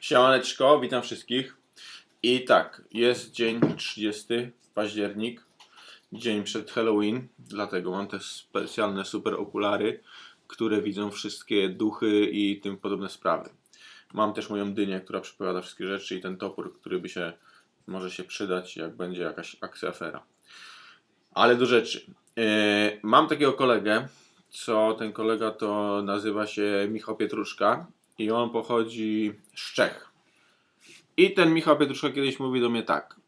Siemaneczko, witam wszystkich. I tak, jest dzień 30 październik, dzień przed Halloween, dlatego mam te specjalne super okulary, które widzą wszystkie duchy i tym podobne sprawy. Mam też moją dynię, która przepowiada wszystkie rzeczy i ten topór, który by się może się przydać, jak będzie jakaś akcja afera. Ale do rzeczy. E, mam takiego kolegę, co ten kolega to nazywa się Michał Pietruszka i on pochodzi z Czech. I ten Michał Pietruszka kiedyś mówi do mnie tak.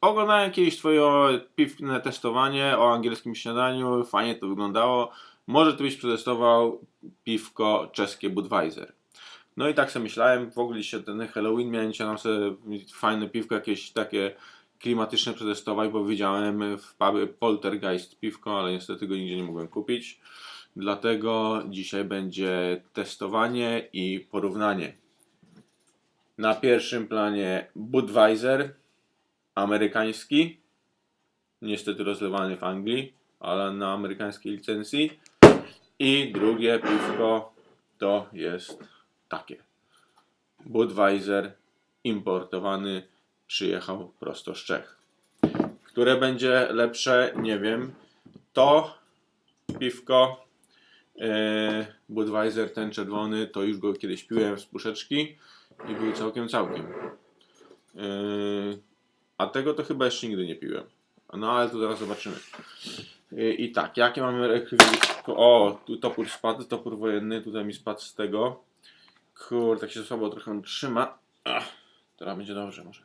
Oglądałem kiedyś twoje piwne testowanie o angielskim śniadaniu, fajnie to wyglądało. Może ty byś przetestował piwko czeskie Budweiser. No i tak sobie myślałem, w ogóle się ten Halloween miałem dzisiaj nam sobie fajne piwko jakieś takie klimatyczne przetestować, bo widziałem w pubie Poltergeist piwko, ale niestety go nigdzie nie mogłem kupić. Dlatego dzisiaj będzie testowanie i porównanie. Na pierwszym planie Budweiser, amerykański, niestety rozlewany w Anglii, ale na amerykańskiej licencji. I drugie piwko to jest takie. Budweiser importowany przyjechał prosto z Czech. Które będzie lepsze, nie wiem. To piwko e, Budweiser ten czerwony, to już go kiedyś piłem z puszeczki i był całkiem całkiem. E, a tego to chyba jeszcze nigdy nie piłem. No ale to zaraz zobaczymy. E, I tak, jakie mamy rekwizyty? O, tu topór spadł, topór wojenny, tutaj mi spadł z tego. Kurde, tak się słabo trochę trzyma. Ach, teraz będzie dobrze może.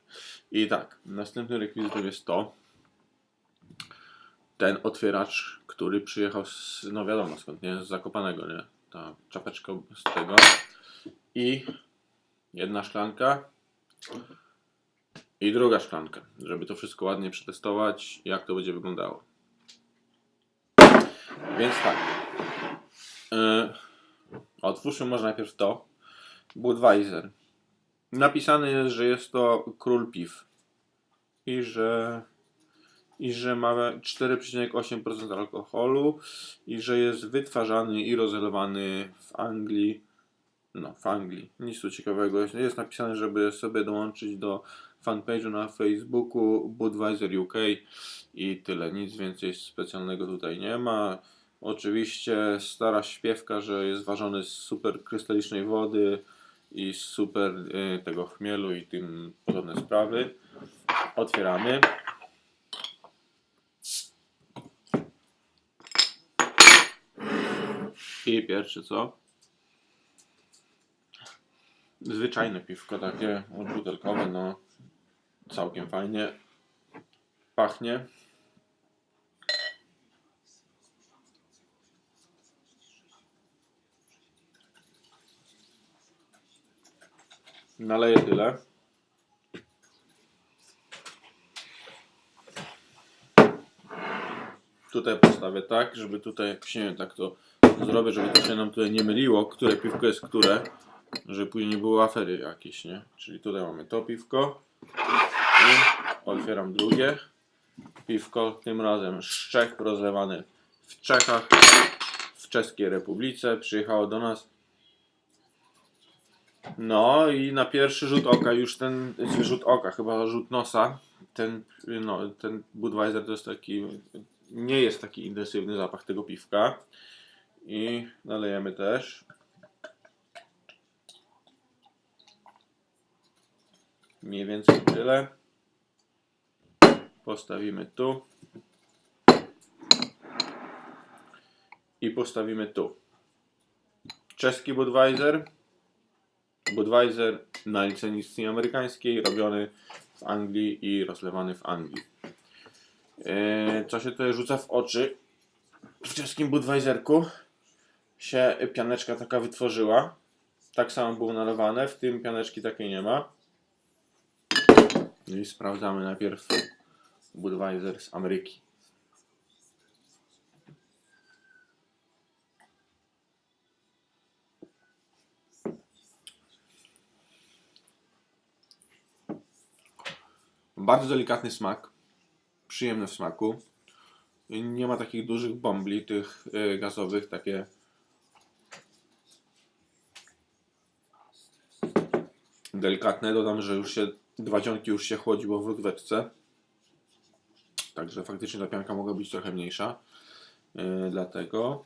I tak, następny rekwizytem jest to. Ten otwieracz, który przyjechał z, no wiadomo skąd, nie? Z Zakopanego, nie? Ta czapeczka z tego. I jedna szklanka. I druga szklanka, żeby to wszystko ładnie przetestować, jak to będzie wyglądało. Więc tak. Yy, otwórzmy może najpierw to. Budweiser. Napisane jest, że jest to król piw. I że i że ma 4,8% alkoholu i że jest wytwarzany i rozlewany w Anglii. No, w Anglii. Nic tu ciekawego. Jest, jest napisane, żeby sobie dołączyć do fanpage'u na Facebooku Budweiser UK i tyle. Nic więcej specjalnego tutaj nie ma. Oczywiście stara śpiewka, że jest ważony z super krystalicznej wody i super y, tego chmielu i tym podobne sprawy. Otwieramy. I pierwsze co? Zwyczajne piwko takie odbutelkowe, no całkiem fajnie pachnie. Naleję tyle. Tutaj postawię tak, żeby tutaj wiem, tak to zrobię, żeby to się nam tutaj nie myliło, które piwko jest które, żeby później nie było afery jakieś, nie? Czyli tutaj mamy to piwko i otwieram drugie piwko, tym razem z Czech, rozlewane w Czechach, w Czeskiej Republice, przyjechało do nas no i na pierwszy rzut oka, już ten rzut oka, chyba rzut nosa, ten, no, ten Budweiser to jest taki, nie jest taki intensywny zapach tego piwka. I nalejemy też. Mniej więcej tyle. Postawimy tu. I postawimy tu. Czeski Budweiser. Budweiser na licencji amerykańskiej, robiony w Anglii i rozlewany w Anglii. Eee, co się tutaj rzuca w oczy w czeskim Budweiserku się pianeczka taka wytworzyła. Tak samo było nalewane, w tym pianeczki takiej nie ma. I sprawdzamy najpierw Budweiser z Ameryki. Bardzo delikatny smak, przyjemny w smaku. Nie ma takich dużych bombli, tych y, gazowych, takie delikatne. Dodam, że już się dwa dzionki już się chłodziło w lodówce. Także faktycznie ta pianka mogła być trochę mniejsza. Yy, dlatego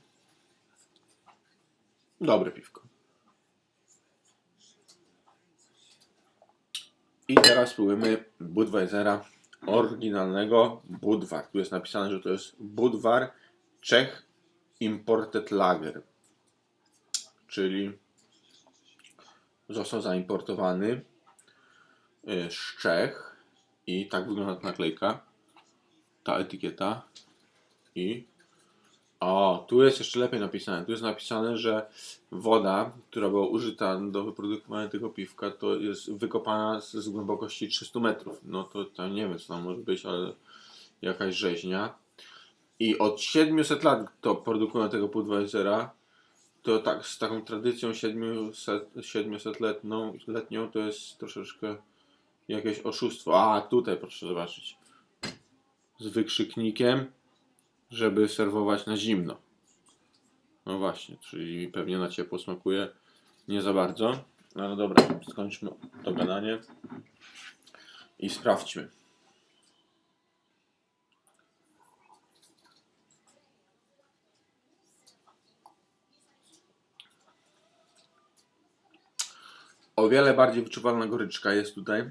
dobre piwko. I teraz spróbujemy Budweisera oryginalnego Budwar. Tu jest napisane, że to jest Budwar Czech Imported Lager. Czyli został zaimportowany y, z Czech i tak wygląda ta naklejka, ta etykieta i o, tu jest jeszcze lepiej napisane. Tu jest napisane, że woda, która była użyta do wyprodukowania tego piwka, to jest wykopana z, z głębokości 300 metrów. No to, to nie wiem, co tam może być, ale jakaś rzeźnia. I od 700 lat to produkują tego Budweisera. To tak, z taką tradycją 700, 700 letną, letnią to jest troszeczkę jakieś oszustwo. A, tutaj proszę zobaczyć. Z wykrzyknikiem żeby serwować na zimno. No właśnie, czyli pewnie na ciepło smakuje nie za bardzo. No, dobra, skończmy to gadanie i sprawdźmy. O wiele bardziej wyczuwalna goryczka jest tutaj.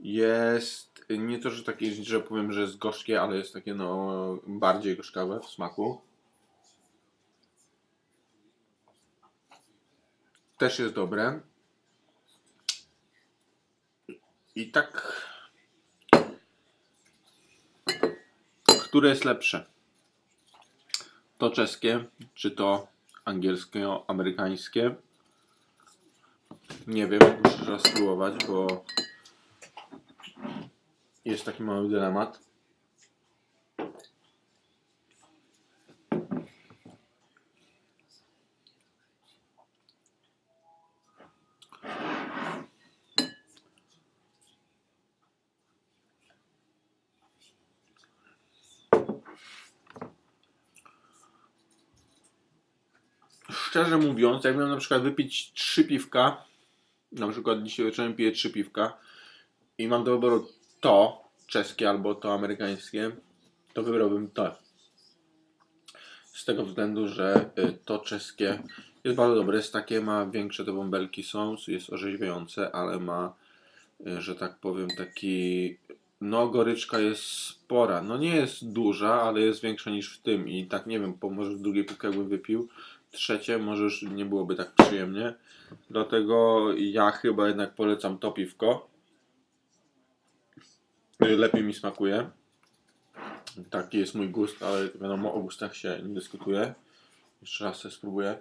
Jest nie to, że takie, że powiem, że jest gorzkie, ale jest takie no bardziej gorzkawe w smaku. Też jest dobre. I tak. Które jest lepsze? To czeskie, czy to angielsko-amerykańskie? Nie wiem, muszę raz spróbować, bo jest taki mały dylemat. Szczerze mówiąc, jak miałem na przykład wypić trzy piwka, na przykład dzisiaj wieczorem piję trzy piwka i mam do wyboru to czeskie albo to amerykańskie, to wybrałbym to. Z tego względu, że y, to czeskie jest bardzo dobre. Jest takie, ma większe te bąbelki są, jest orzeźwiające, ale ma, y, że tak powiem, taki. No, goryczka jest spora. No, nie jest duża, ale jest większa niż w tym. I tak nie wiem, po może drugie piwko jakbym wypił, trzecie może już nie byłoby tak przyjemnie. Dlatego ja chyba jednak polecam to piwko. Lepiej mi smakuje. Taki jest mój gust, ale wiadomo, o gustach się nie dyskutuje. Jeszcze raz sobie spróbuję.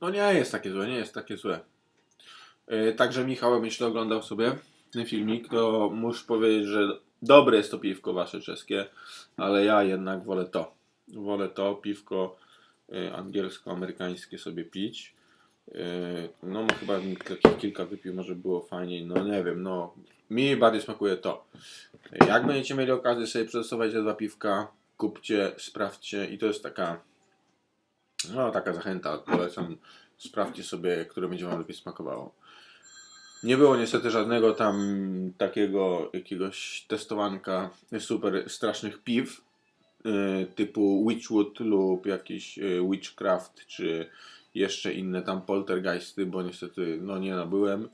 No nie jest takie złe, nie jest takie złe. Yy, także Michał, jeśli oglądał sobie ten filmik, to muszę powiedzieć, że dobre jest to piwko wasze czeskie, ale ja jednak wolę to. Wolę to piwko y, angielsko-amerykańskie sobie pić. Y, No chyba kilka wypił, może było fajniej, no nie wiem, no mi bardziej smakuje to. Jak będziecie mieli okazję sobie przetestować te dwa piwka, kupcie, sprawdźcie i to jest taka no taka zachęta, polecam, sprawdźcie sobie, które będzie Wam lepiej smakowało. Nie było niestety żadnego tam takiego jakiegoś testowanka super strasznych piw y, typu Witchwood lub jakiś y, Witchcraft czy jeszcze inne tam poltergeisty, bo niestety no nie nabyłem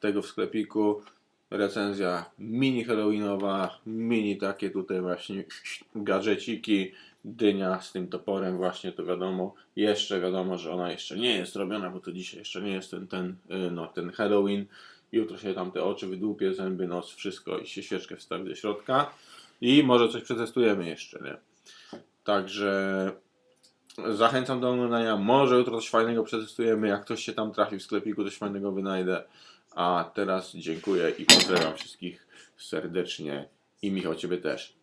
tego w sklepiku. Recenzja mini halloweenowa, mini takie tutaj właśnie gadżeciki, dynia z tym toporem właśnie to wiadomo. Jeszcze wiadomo, że ona jeszcze nie jest robiona, bo to dzisiaj jeszcze nie jest ten, ten, y, no, ten Halloween. Jutro się tam te oczy wydłupie, zęby, nos, wszystko i się świeczkę wstawi do środka. I może coś przetestujemy jeszcze, nie? Także zachęcam do oglądania. Może jutro coś fajnego przetestujemy. Jak ktoś się tam trafi w sklepiku, coś fajnego wynajdę. A teraz dziękuję i pozdrawiam wszystkich serdecznie. I Michał, Ciebie też.